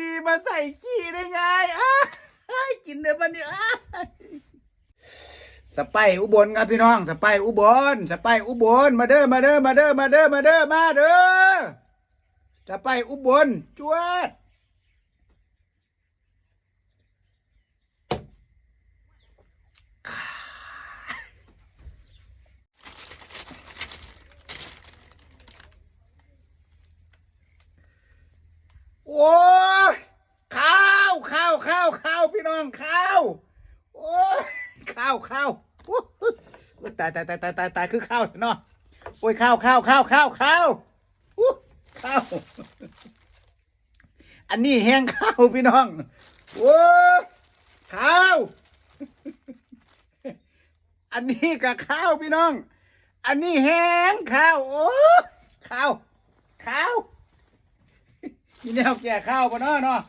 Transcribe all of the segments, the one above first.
ดีๆ มาใส่ขี้ได้ไงอ้ายกินเดี๋ยวมันเนี่อ้ายสไปอุบลครับพี่น้องสไปอุบลสไปอุบลมาเด้อมาเด้อมาเด้อมาเด้อมาเด้อมาเด้อสไปอุบลจวด โอ้ยข้าวข้าวข้าวข้าวพี่น้ องข้าว โอ้ยข้าวข้าวโอ้ยตายตายตายตายตายตายคือข้าวเนาะโอ้ยข้าวข้าวข้าวข้าวข้าวข้าวอันนี้แห้งข้าวพี่น้องโอ้ยข้าว อันนี้กับข้าวพี่น้อง อันนี้แห้งข้าวโอ้ยข้าวข้าวมีแนวแก่ข้าวปะเนาะเนาะ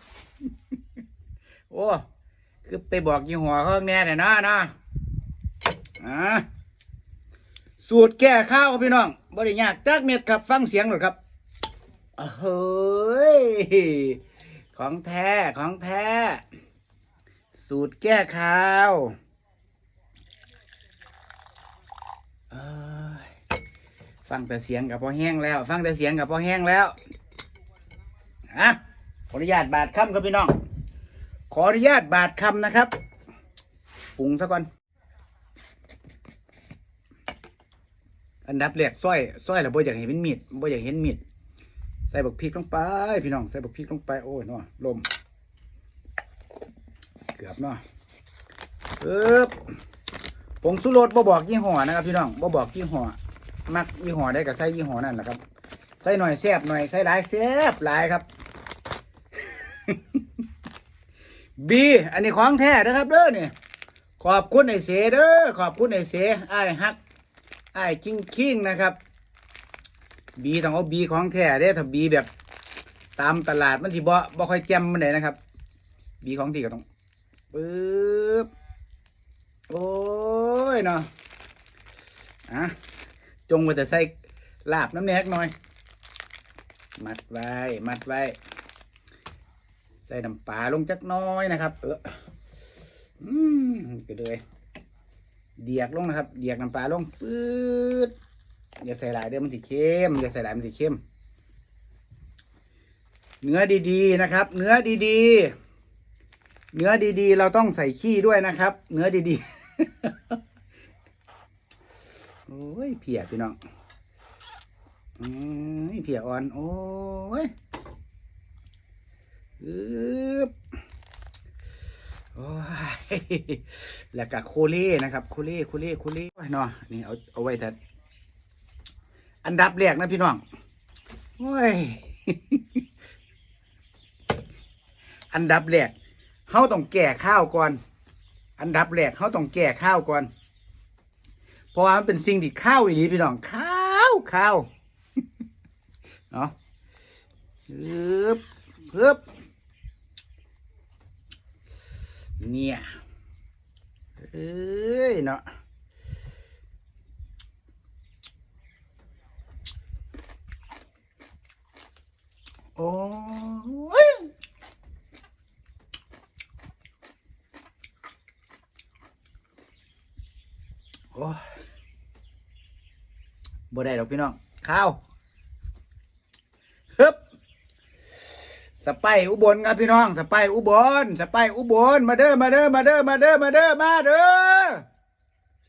โอ้ คือไปบอกยี่ห้อเขาแน่เนี่ยนาะนะอ่าสูตรแก้ข้าวพี่น้องบริยากจักเม็ดครับ ฟังเสียงหน่อยครับเฮ้ยของแท้ของแท้ สูตรแก้ข้าวฟังแต่เสียงกับพอแห้งแล้ว ฟังแต่เสียงกับพอแห้งแล้วอะขออนุญาตบาดคำครับพี่น้อง ออนุญาตบาดคำนะครับปรุงซะก่อน อันดับแรกซอยซอยแล้วบ่อยากเห็นเป็นมีดบ่อยากเห็นมีดใส่บักพริกลงไปพี่น้องใส่บักพริกลงไปโอ้ยเนาะลม เกือบเนาะเอ๊บผงสุรสบ่บอกยี่ห้อนะครับ พี่น้องบ่บอกยี่ห้อมักยี่ห้อได้ก็ใส่ยี่ห้อนั่นแหละครับ ใส่หน่อยแซบหน่อยใส่หลายแซบหลายครับ บีอันนี้ของแท้นะครับเด้อนี่ขอบคุณไอ้เสเด้อขอบคุณไอ้เสไอ้ฮักไอ้ายคิงคิงนะครับ บีต้องเอาบีของแท้เด้อถ้าบีแบบ ตามตลาดมันสิบ่บ่ค่อยแจ่มมันเลยนะครับ บีของที่ก็ต้องปึ๊บโอ้ยเนาะอะจงไว้แต่ใส่ลาบน้ำแหนกหน่อย มัดไว้ มัดไว้ ใส่น้ำปลาลงจักน้อยนะครับ เอออืมไปเลยเดียกลงนะครับ เดียกน้ำปลาลงปื๊ดอย่าใส่หลายเดี๋ยวมันสิเค็มอย่าใส่หลายมันสิเค็มเนื้อดีๆนะครับ เนื้อดีๆ เนื้อดีๆ เราต้องใส่ขี้ด้วยนะครับ เนื้อดีๆโอ้ยเพียพี่น้องอืมเพียอ่อน โอ้ย อึบโอ้ยแล้วก็โคเล่นะครับ โคเล่โคเล่โคเล่เนาะนี่เอาเอาไว้แต่อันดับแรกนะพี่น้องโอ้ยอันดับแรกเขาต้องแก่ข้าวก่อน อันดับแรกเขาต้องแก่ข้าวก่อน เพราะว่ามันเป็นสิ่งที่ข้าวอีนี้พี่น้องข้าวข้าวเนาะปึ๊บปึ๊บ เนี่ยเอ้ยเนาะโอ้ยโอ้บ่ได้ดอกพี่น้อง ข้าว ฮึบ สไปอุบลครับพี่น้องสไปอุบลสไปอุบลมาเด้อมาเด้อมาเด้อมาเด้อมาเด้อมาเด้อ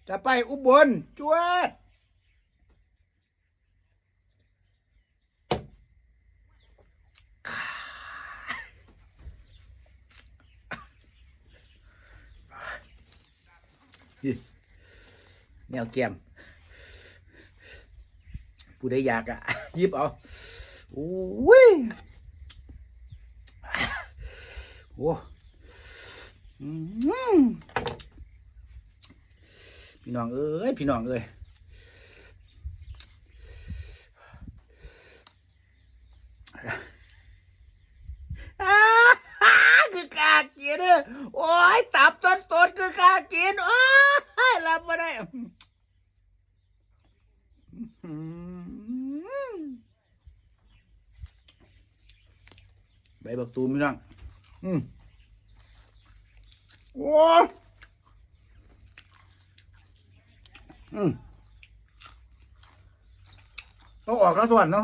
สไปอุบลจวดแนวเกมผู้ใดอยากอะยิบเอาโอ้ย โอ้อืมพี่น้องเอ้ยพี่น้องเอ้ยอ้าคือกากินอะโอ้ยตับต้นต้นคือกากิน โอ้ยรับมาได้อืมใบบักตูมพี่น้อง อืมโอ้ยอืมต้องออกแล้วส่วนเนาะ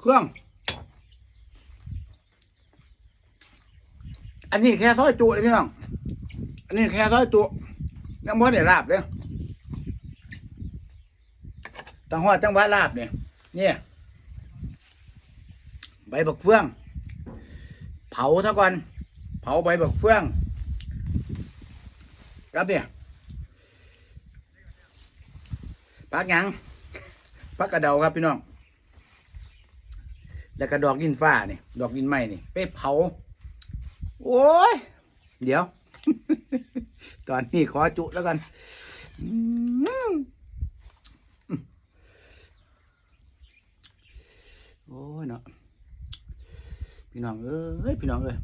เครื่อง อันนี้แค่ซอยจุเลยพี่น้อง อันนี้แค่ซอยจุยังบ่ได้ลาบเลยตังหอดจังหวะลาบเนี่ย เนี่ย ใบบักเฟืองเผาเท่าก่อน เผาใบบักเฟือง ครับเนี่ยปักยังปักกระเดาครับพี่น้อง แล้วก็ดอกดินฟ้านี่ ดอกดินไม้นี่ ไปเผา โอ้ย เดี๋ยว ตอนนี้ขอจุแล้วกันโอ้ยเนาะ พี่น้องเอ้ยพี่น้องเอ้ย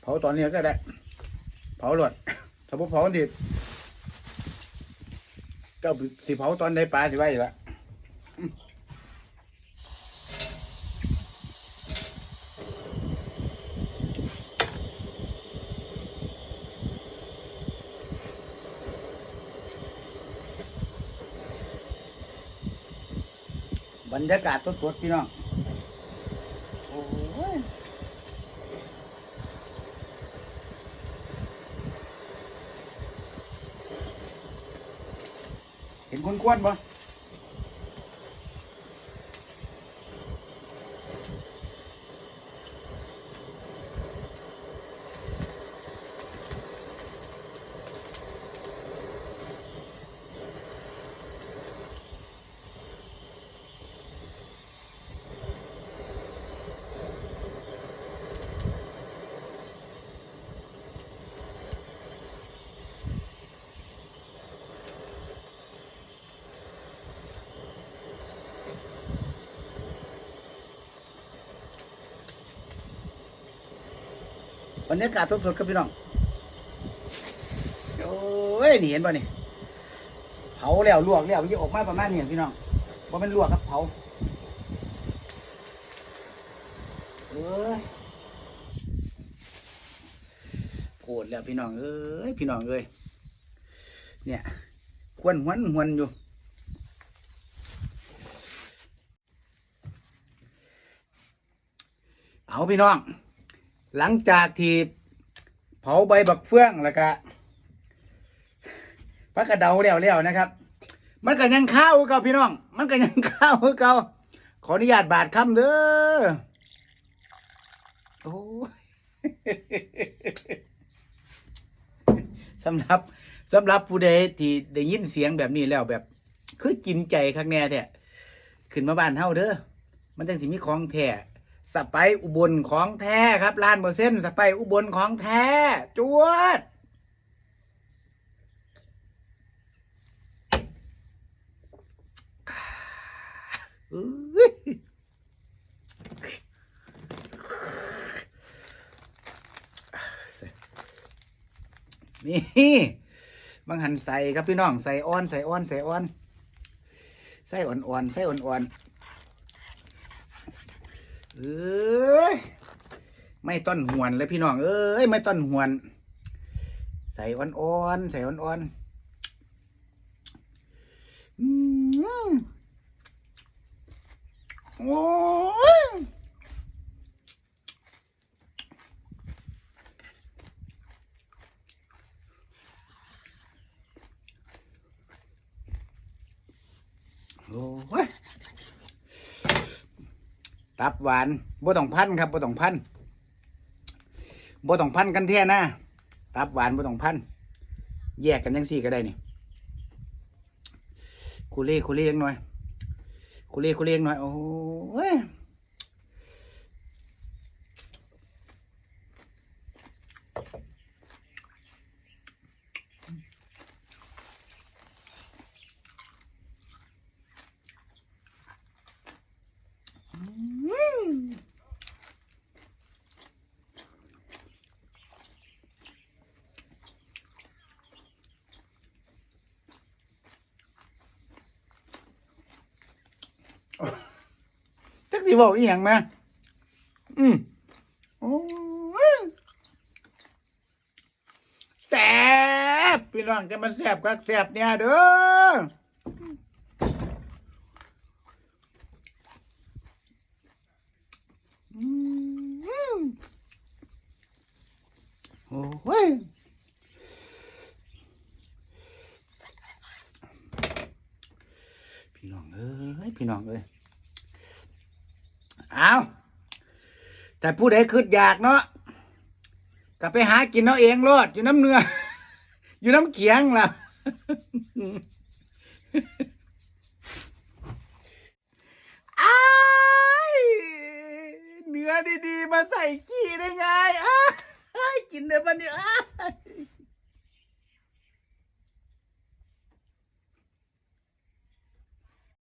เผาตอนนี้ก็ได้ เผาหลดถ้าพวกเผาดิก็สิเผาตอนได้ปลาสิไว้อยู่ละ บรรยากาศสดๆพี่น้องโอ้ยเห็นคนควนปะ บรรยากาศสดๆครับพี่น้อง โอ้ยนี่เห็นป่ะนี่ เผาแล้วลวกแล้วมันจะออกมาประมาณนี้พี่น้องว่าเป็นลวกครับเผาเอ้ยโกรธแล้วพี่น้องเอ้ยพี่น้องเอ้ยเนี่ย ควนหวนหวนอยู่เอาพี่น้อง หลังจากที่เผาใบบักเฟืองแล้วก็พักกระเดาแล้วแล้วนะครับ มันก็ยังข้าวเก่าพี่น้อง มันก็ยังข้าวเก่าขออนุญาตบาดคำเด้อโอ้สำหรับสำหรับผู้ใดที่ได้ยินเสียงแบบนี้แล้วแบบ คือกินใจข้างแน่แท้ขึ้นมาบ้านเฮาเด้อมันจังสิมีของแท้ สไปอุบลของแท้ครับล้านเปอร์เซ็นต์สไปอุบลของแท้จวดนี่บางหันใส่ครับพี่น้องใส่อ่อนใส่อ่อนใส่อ่อน ใส่อ่อนๆใส่อ่อนๆ เอ้ยไม่ต้นหวนเลยพี่น้องเอ้ยไม่ต้นหวน ใส่อ่อนๆใส่อ่อนๆอืมโอ้ยโอ้ย ตับหวานบ่ต้องพันครับบ่ต้องพันบ่ต้องพันกันแท้นะตับหวานบ่ต้องพันแยกกันยังสี่ก็ได้นี่คูเล่คูเล่ยังหน่อยคุเรียกคุเรียกหน่อยโอ้ย สิบอกอีหยังไหมอืมโอ้แซ่บพี่น้องจะมันแซ่บก็แซ่บเนี่ยเด้ออืมโอ้ยพี่น้องเอ้ยพี่น้องเอ้ย เอาแต่ผู้ใดคืดอยากเนาะก็ไปหากินเอาเองโลดอยู่น้ำเนื้อ อยู่น้ำเขียงล่ะอ้เนื้อดีๆ มาใส่ขี้ได้ไงอ้ากินเดี๋ยวมันเนี่ยอ้าย